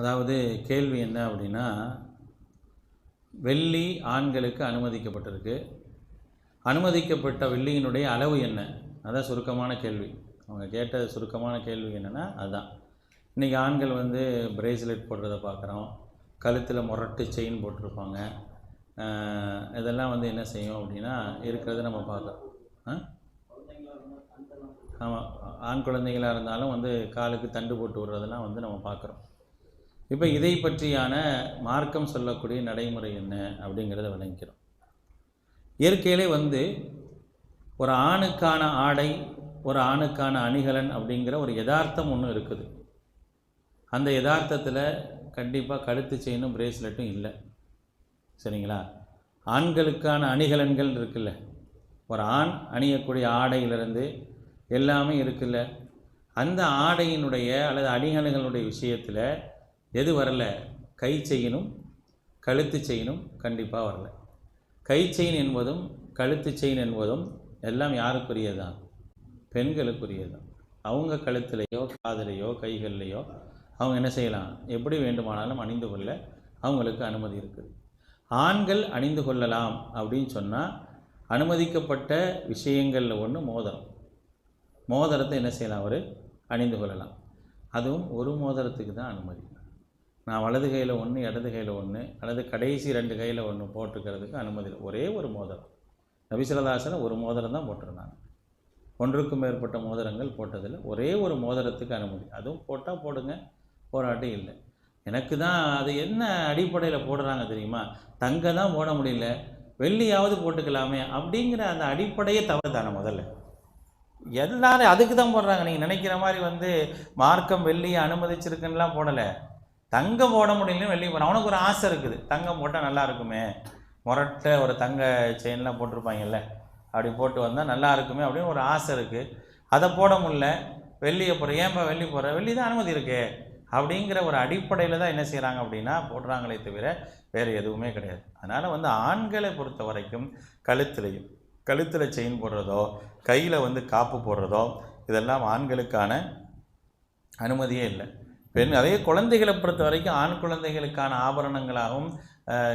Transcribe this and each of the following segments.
அதாவது கேள்வி என்ன அப்படின்னா வெள்ளி ஆண்களுக்கு அனுமதிக்கப்பட்டிருக்கு. அனுமதிக்கப்பட்ட வெள்ளியினுடைய அளவு என்ன? அதான் சுருக்கமான கேள்வி. அவங்க கேட்ட சுருக்கமான கேள்வி என்னென்னா அதுதான் இன்றைக்கி ஆண்கள் வந்து பிரேஸ்லெட் போடுறத பார்க்குறோம். கழுத்தில் முரட்டு செயின் போட்டிருப்பாங்க. இதெல்லாம் வந்து என்ன செய்யும் அப்படின்னா இருக்கிறத நம்ம பார்க்குறோம். ஆ? ஆமாம் ஆண் குழந்தைகளாக இருந்தாலும் வந்து காலுக்கு தண்டு போட்டு விடுறதெல்லாம் வந்து நம்ம பார்க்குறோம். இப்போ இதை பற்றியான மார்க்கம் சொல்லக்கூடிய நடைமுறை என்ன அப்படிங்கிறத விளங்கிக்கிறோம். இயற்கையிலே வந்து ஒரு ஆணுக்கான ஆடை ஒரு ஆணுக்கான அணிகலன் அப்படிங்கிற ஒரு யதார்த்தம் ஒன்று இருக்குது. அந்த யதார்த்தத்தில் கண்டிப்பாக கழுத்து செயினும் பிரேஸ்லெட்டும் இல்லை. சரிங்களா? ஆண்களுக்கான அணிகலன்கள் இருக்குல்ல. ஒரு ஆண் அணியக்கூடிய ஆடையிலிருந்து எல்லாமே இருக்குல்ல. அந்த ஆடையினுடைய அல்லது அணிகலன்களுடைய விஷயத்தில் எது வரல? கை செயினும் கழுத்து செயினும் கண்டிப்பாக வரல. கை செயின் என்பதும் கழுத்து செயின் என்பதும் எல்லாம் யாருக்குரியதான் பெண்களுக்குரியதான் அவங்க கழுத்துலேயோ காதலையோ கைகள்லையோ அவங்க என்ன செய்யலாம்? எப்படி வேண்டுமானாலும் அணிந்து கொள்ள அவங்களுக்கு அனுமதி இருக்குது. ஆண்கள் அணிந்து கொள்ளலாம் அப்படின்னு சொன்னால் அனுமதிக்கப்பட்ட விஷயங்களில் ஒன்று மோதிரம். மோதிரத்தை என்ன செய்யலாம் அவர்? அணிந்து கொள்ளலாம். அதுவும் ஒரு மோதிரத்துக்கு தான் அனுமதி. நான் வலது கையில் ஒன்று இடது கையில் ஒன்று அல்லது கடைசி ரெண்டு கையில் ஒன்று போட்டுக்கிறதுக்கு அனுமதி ஒரே ஒரு மோதிரம். நபிசுரதாசன் ஒரு மோதிரம் தான் போட்டிருந்தாங்க. ஒன்றுக்கும் மேற்பட்ட மோதிரங்கள் போட்டதில்லை. ஒரே ஒரு மோதிரத்துக்கு அனுமதி. அதுவும் போட்டால் போடுங்க போராட்டி இல்லை. எனக்கு தான் அது என்ன அடிப்படையில் போடுறாங்க தெரியுமா? தங்க தான் போட முடியல. வெள்ளியாவது போட்டுக்கலாமே அப்படிங்கிற அந்த அடிப்படையே தவறு தானே முதல்ல. எல்லாரும் அதுக்கு தான் போடுறாங்க. நீங்கள் நினைக்கிற மாதிரி வந்து மார்க்கம் வெள்ளியை அனுமதிச்சிருக்குன்னெலாம் போடலை. தங்கம் போட முடியலன்னு வெள்ளி போட அவனுக்கு ஒரு ஆசை இருக்குது. தங்கம் போட்டால் நல்லா இருக்குமே. முரட்டை ஒரு தங்க செயின்லாம் போட்டிருப்பாங்கல்ல. அப்படி போட்டு வந்தால் நல்லா இருக்குமே அப்படின்னு ஒரு ஆசை இருக்குது அதை போட முடியல. வெள்ளியை போகிற ஏன்பா வெள்ளி போகிற வெள்ளி தான் அனுமதி இருக்கே. அப்படிங்கிற ஒரு அடிப்படையில் தான் என்ன செய்கிறாங்க அப்படின்னா போடுறாங்களே தவிர வேறு எதுவுமே கிடையாது. அதனால் வந்து ஆண்களை பொறுத்த வரைக்கும் கழுத்துலையும் கழுத்தில் செயின் போடுறதோ கையில் வந்து காப்பு போடுறதோ இதெல்லாம் ஆண்களுக்கான அனுமதியே இல்லை. பெண் அதே குழந்தைகளை பொறுத்த வரைக்கும் ஆண் குழந்தைகளுக்கான ஆபரணங்களாகவும்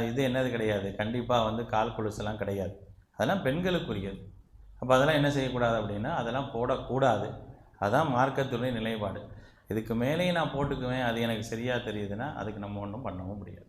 இது என்னது கிடையாது. கண்டிப்பாக வந்து கால் கொலுசெல்லாம் கிடையாது. அதெல்லாம் பெண்களுக்குரியது. அப்போ அதெல்லாம் என்ன செய்யக்கூடாது அப்படின்னா அதெல்லாம் போடக்கூடாது. அதுதான் மார்க்கத்துடைய நிலைப்பாடு. இதுக்கு மேலேயும் நான் போட்டுக்குவேன் அது எனக்கு சரியாக தெரியுதுன்னா அதுக்கு நம்ம ஒன்றும் பண்ணவும் முடியாது.